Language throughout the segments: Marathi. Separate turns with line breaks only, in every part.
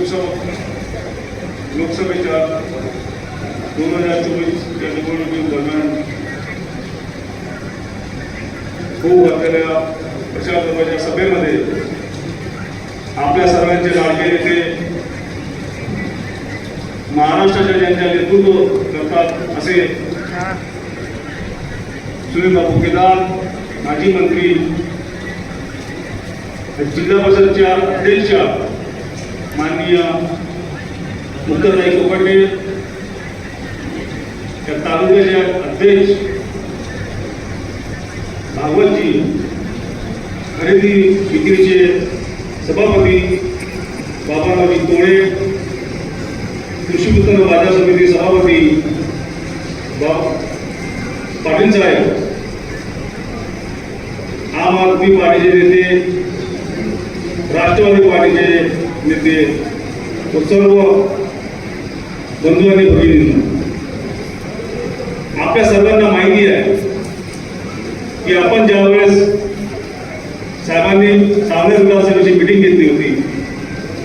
लोकसभा लोकसभेच्या दोन हजार चोवीस या निवडणुकीदरम्यान होऊ घातलेल्या प्रचार दरबारच्या सभेमध्ये आपल्या सर्वांचे लाडके नेते महाराष्ट्राच्या ज्यांच्या नेतृत्व करतात असे सुनीलबाबू केदार माजी मंत्री जिल्हा परिषदच्या अध्यक्ष माननीय उत्तरदायी कोपटे त्या तालुक्याचे अध्यक्ष भागवतजी खरेदी विक्रीचे सभापती बाबारावजी तोळे कृषी उत्पन्न बाजार समिती सभापती बा पाटील साहेब आम आदमी पार्टीचे नेते राष्ट्रवादी पार्टीचे नेते व सर्व बंधू आणि भगिनींना आपल्या सर्वांना माहिती आहे की आपण ज्यावेळेस साहेबांनी सामान्य विधानसभेची मिटिंग घेतली होती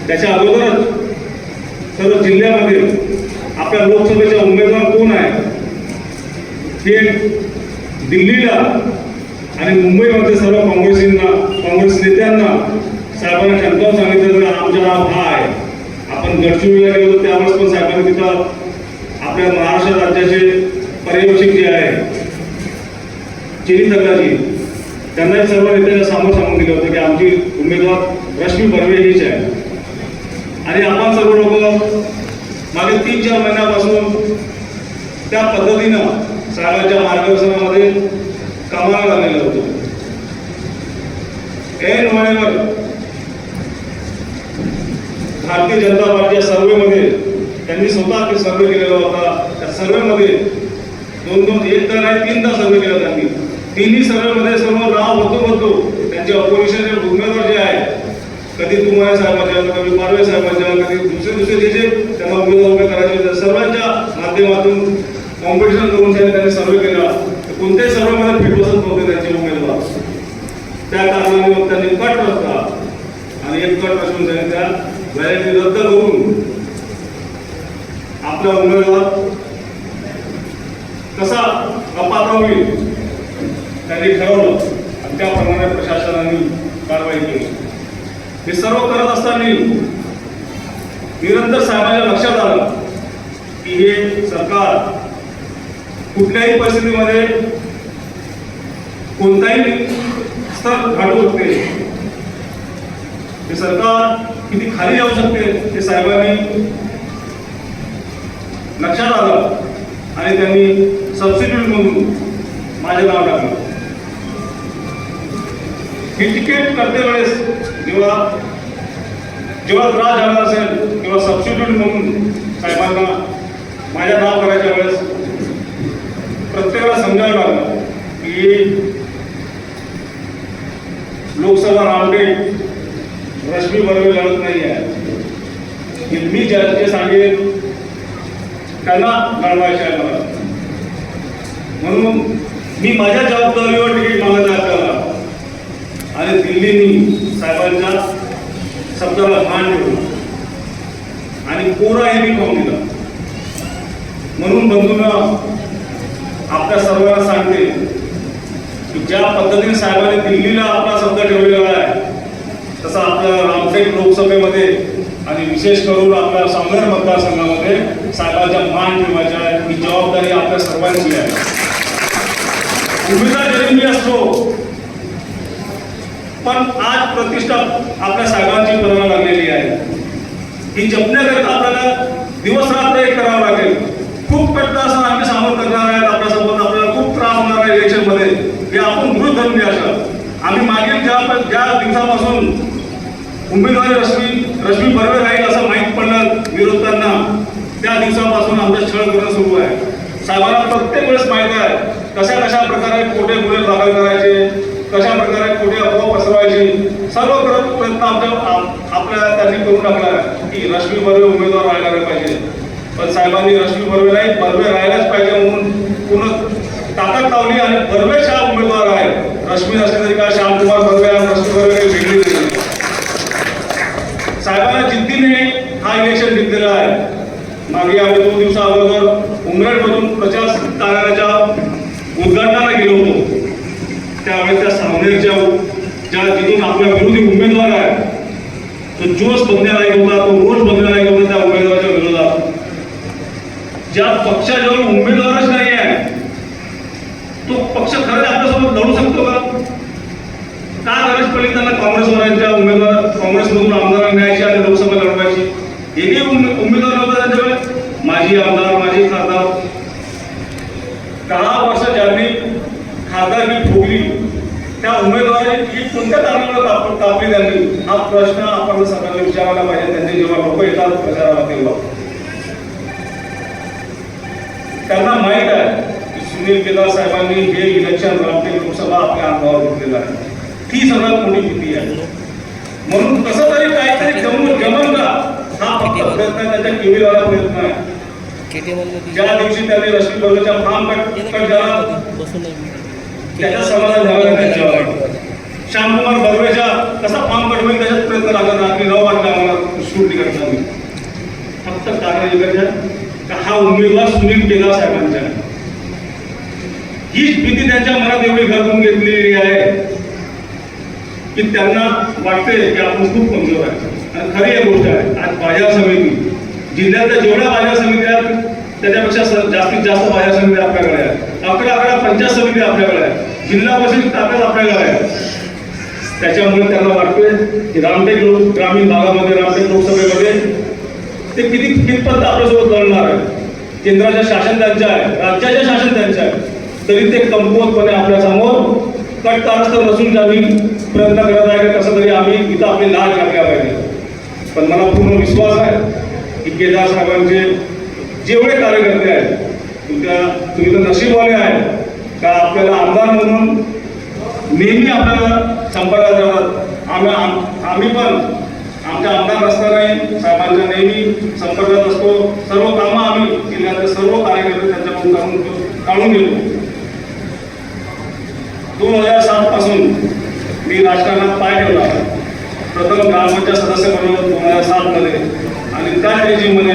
त्याच्या अगोदरच सर्व जिल्ह्यामध्ये आपल्या लोकसभेचा उमेदवार कोण आहे हे दिल्लीला आणि मुंबईमध्ये सर्व काँग्रेसींना काँग्रेस नेत्यांना साहेबांना ठणकावून सांगितलं तर आमचा नाव हा आहे आपण गडचिरोलीला गेलो त्यावेळेस पण साहेबांनी तिथं आपल्या महाराष्ट्र राज्याचे पर्यवेक्षक जे आहे चिनी तगडाजी त्यांना सर्व नेत्यांना सामोर सांगून दिलं होतं की आमची उमेदवार रश्मी बर्वे हीच आहे. आणि आपण सर्व लोक मागे तीन चार महिन्यापासून त्या पद्धतीनं साहेबांच्या मार्गदर्शनामध्ये कामाला लागलेलं होतं. एन वेळेवर भारतीय जनता पार्टीच्या सर्वेमध्ये त्यांनी स्वतः ते सर्वे केलेला होता. त्या सर्वेमध्ये दोन दोन एक तर नाही तीनदा सर्वे केला त्यांनी. तिन्ही सर्वेमध्ये सर्व नाव होतो होतो. त्यांचे ऑपोजिशनचे उमेदवार जे आहे कधी तुम्हाला साहेबांच्या कधी पारवे साहेबांच्या कधी दुसरे दुसरे जे जे त्यांना उमेदवार उभे करायचे होते सर्वांच्या माध्यमातून कॉम्पिटिशन करून त्यांनी त्यांनी सर्वे केला. तर कोणत्याही सर्वेमध्ये फिट बसत नव्हते त्यांचे उमेदवार. त्या कारणाने मग त्यांनी कट रचला. आणि एक कट रचून त्यांनी त्या व्हॅलिटी रद्द करून आपला उमेदवार कसा अपात्र होईल त्यांनी ठरवलं आणि त्याप्रमाणे प्रशासनाने कारवाई केली. हे सर्व करत असताना निरंतर साहेबांच्या लक्षात आलं की हे सरकार कुठल्याही परिस्थितीमध्ये कोणताही स्तर गाठू शकते हे सरकार किती खाली जाऊ शकते हे साहेबांनी? लक्षात आलं. आणि त्यांनी सबसिट्यूट म्हणून माझे नाव टाकलं. ही तिकीट करते वेळेस जेव्हा जेव्हा त्रास झाला असेल तेव्हा सबसिट्यूट म्हणून साहेबांना माझ्या नाव करायच्या वेळेस प्रत्येकाला समजायला लागलं की लोकसभा रामटेक लक्ष्मी बर्वे लढत नाही आहे मी जे सांगेन त्यांना लढवायचे आहे मला म्हणून मी माझ्या जबाबदारीवर तिकीट मागत आहे आपल्याला आणि दिल्लीनी साहेबांच्या शब्दाला मान ठेवलं आणि कोरा हे मी खाऊन दिला. म्हणून बंधूंना आपल्या सर्वांना सांगते की ज्या पद्धतीने साहेबांनी दिल्लीला आपला शब्द ठेवलेला आहे प्रत्येक लोकसभेमध्ये आणि विशेष करून आपल्या सामनेर मतदारसंघामध्ये साहेबांच्या मान ठेवायच्या आहे ही जबाबदारी आपल्या सर्वांची आहे. उमेदवार जरी मी असतो पण आज प्रतिष्ठा आपल्या साहेबांची करायला लागलेली आहे. ही जपण्याकरता आपल्याला दिवस रात्र एक करावं लागेल. खूप कट्टा असं आम्ही सामोर करणार आहेत आपल्यासोबत आपल्याला खूप त्रास होणार आहे इलेक्शनमध्ये हे आपण गृह धरून घ्यायचं आम्ही मागील ज्या ज्या दिवसापासून उमेदवारी रश्मी रश्मी बर्वे राहील असं माहीत पडलं विरोधकांना. त्या दिवसापासून आमचं छळ करणं सुरू आहे. साहेबांना प्रत्येक वेळेस माहीत आहे कशा कशा प्रकारे खोटे गुन्हे दाखल करायचे कशा प्रकारे खोटे अफवा पसरवायचे सर्व प्रयत्न आमच्या आपल्या त्यांनी करून टाकला आहे की रश्मी बर्वे उमेदवार राहायला पाहिजे. पण साहेबांनी रश्मी बर्वे नाही बर्वे राहायलाच पाहिजे म्हणून पुन्हा ताकद लावली आणि बर्वे शाह उमेदवार आहे. रश्मी असले तरी काय श्यामकुमार मागे आम्ही दोन दिवसा अगोदर उमरेडमधून प्रचार कार्यालयाच्या उद्घाटनाला गेलो होतो. त्यावेळेस त्या सामनेरच्या ज्या जिथून आपल्या विरोधी उमेदवार आहे तो जोश बंदण्याला होता तो रोज बंदण्याला होता त्या उमेदवाराच्या विरोधात. ज्या पक्षाजवळ उमेदवारच नाही आहे तो पक्ष खरंच आपल्यासोबत लढू शकतो का? का गरज पडली त्यांना काँग्रेसवाल्यांच्या उमेदवार काँग्रेसमधून माजी आमदार माजी खासदार. दहा वर्ष ज्यांनी खासदारकी भोगली त्या उमेदवाराची कोणत्या कारणामुळे काप- कापली त्यांनी हा प्रश्न आपण सगळ्यांना विचारायला पाहिजे. त्यांचे जेव्हा लोक येतात प्रचाराला तेव्हा त्यांना माहीत आहे की सुनील केदार साहेबांनी हे इलेक्शन रामटेक लोकसभा आपल्या अंगावर घेतलेलं आहे. ती सगळ्यात मोठी भीती आहे? म्हणून कसं तरी काहीतरी जमून जमन का हा फक्त प्रयत्न त्यांच्या केविलवाला प्रयत्न आहे. ज्या दिवशी त्यांनी रश्मी बर्गच्या फार्म त्याच्या समाधान झालं नाही त्यांच्यावर श्यामकुमार बर्वेच्या कसा फार्म कट होईल त्याच्यात प्रयत्न लागत रात्री नऊ वाजता आम्हाला शूट करताना फक्त कारण का हा उमेदवार सुनील केदार साहेबांचा आहे. हीच भीती त्यांच्या मनात एवढी घालून घेतलेली आहे की त्यांना वाटते की आपण खूप कमजोर आहे. आणि खरी एक गोष्ट आहे आज बाजार समिती जिल्ह्यातल्या जेवढ्या बाजार समित्या आहेत त्याच्यापेक्षा स- जास्तीत जास्त बाजार समिती आपल्याकडे आहेत. अकरा अकरा पंचायत समिती आपल्याकडे आहे जिल्हा परिषद ताब्यात आपल्याकडे आहे त्याच्यामुळे त्यांना वाटतोय की रामटेक लोक ग्रामीण भागामध्ये रामटेक लोकसभेमध्ये ते किती कितपर्यंत आपल्यासोबत लढणार आहे केंद्राच्या शासन त्यांचं आहे राज्याच्या शासन त्यांचं आहे तरी ते कमकुवतपणे आपल्यासमोर कट कारस्थान नसून आम्ही प्रयत्न करत आहे का कसं तरी आम्ही इथं आपली लाज घातल्या पाहिजे. पण मला पूर्ण विश्वास आहे की केदार साहेबांचे जेवढे कार्यकर्ते आहेत तुमच्या तुम्ही तर नशीबवाले आहे का आपल्याला आमदार म्हणून नेहमी आपल्याला संपर्कात राहतात? आम्ही आम्ही पण आमच्या आमदार असतानाही साहेबांच्या नेहमी संपर्कात असतो. सर्व कामं आम्ही जिल्ह्यातले सर्व कार्यकर्ते त्यांच्याकडून काढून काढून घेतो. दोन हजार सात पासून मी राजकारणात पाय ठेवला. प्रथम ग्रामपंचायत सदस्य म्हणून दोन हजार सात मध्ये. आणि त्याच रेजिममध्ये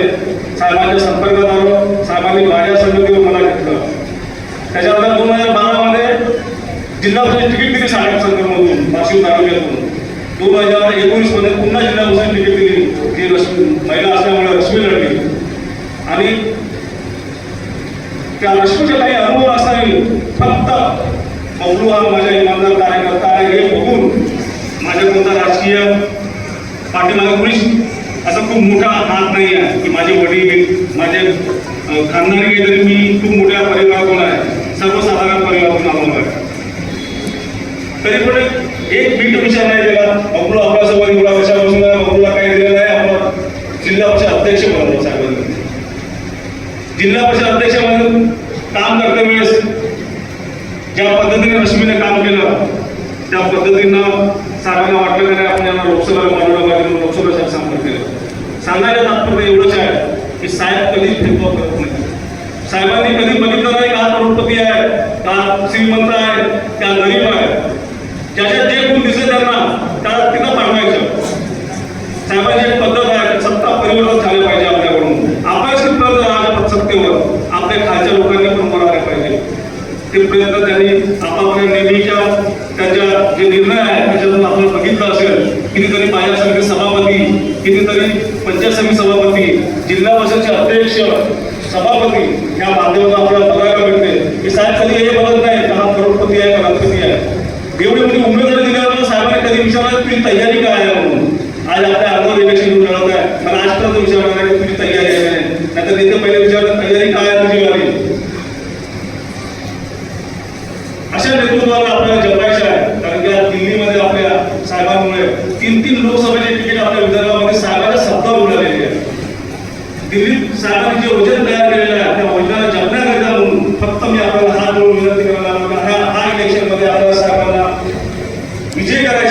साहेबांच्या संपर्कात आलो साहेबांनी माझ्या समितीवर मला घेतलं. त्याच्यानंतर दोन हजार बारामध्ये जिल्हा परिषद तिकीट दिली साहेब संघमधून वाशिम तालुक्यातून. दोन हजार एकोणीसमध्ये पुन्हा जिल्हा परिषद तिकीट दिली. जी रश्मी महिला असल्यामुळे रश्मी लढली. आणि त्या रश्मीचे काही अनुभव असताना फक्त बबलू हा माझ्या इमानदार कार्यकर्ता आहे हे बघून माझ्या कोणता राजकीय पाठीमागे कुणीच असा खूप मोठा हात नाही आहे की माझे वडील माझे अं, खानदानी तरी मी खूप मोठ्या परिवारातून आहे सर्वसाधारण परिवारातून आलो आहे तरी पण एक बीट विचार नाही केला बबलू आपल्यासोबत एवढा वर्षापासून आहे काही दिलेलं आहे आपण जिल्हा परिषद अध्यक्ष बनवलं साहेबांनी. जिल्हा परिषद अध्यक्ष म्हणून काम करते वेळेस ज्या पद्धतीने रश्मीने काम केलं त्या पद्धतीनं साहेबांना वाटलं की नाही आपण यांना लोकसभेला मानवलं पाहिजे लोकसभेसाठी संपर्क सांगायला तात्पर्य एवढंच आहे की साहेब कधीच भेदभाव करत नाही. साहेबांनी कधी बघितलं नाही का? करोडपती आहे का श्रीमंत आहे का गरीब आहे ज्याच्यात जे गुण दिसले त्यांना त्याला तिथं पाठवायचं साहेबांची एक पद्धत आहे सत्ता परिवर्तन झाले पाहिजे आपल्याकडून आपण प्रयत्न राहणार सत्तेवर आपल्या खालच्या लोकांनी पण बोलायला पाहिजे ते प्रयत्न त्यांनी आपापल्या नेहमीच्या त्यांच्या जे निर्णय आहेत त्याच्यातून आपण बघितलं असेल कितीतरी बाजार समिती सभापती कितीतरी पंचायत समिती सभापती जिल्हा परिषदचे अध्यक्ष सभापती या माध्यमातून आपल्याला बघायला मिळते की साहेब कधी हे बघत नाही का हा करोडपती आहे का लखपती आहे. एवढी मोठी म्हणजे उमेदवारी दिल्यावर साहेबांनी कधी विचारलं तुझी तयारी काय आहे म्हणून? आज आपल्या अर्धवर इलेक्शन लढत आहे मला आजपर्यंत विचारणार नाही तुझी तयारी आहे नाही? नाहीतर तिथे पहिले विचारलं तयारी काय दिलीप साहेबांनी जे वचन तयार केलेलं आहे. त्या वचनाला जपण्याकरिता म्हणून. फक्त मी आपल्याला हात जोडून विनंती करायला हा इलेक्शनमध्ये आपल्याला साहेबांना विजय करायचा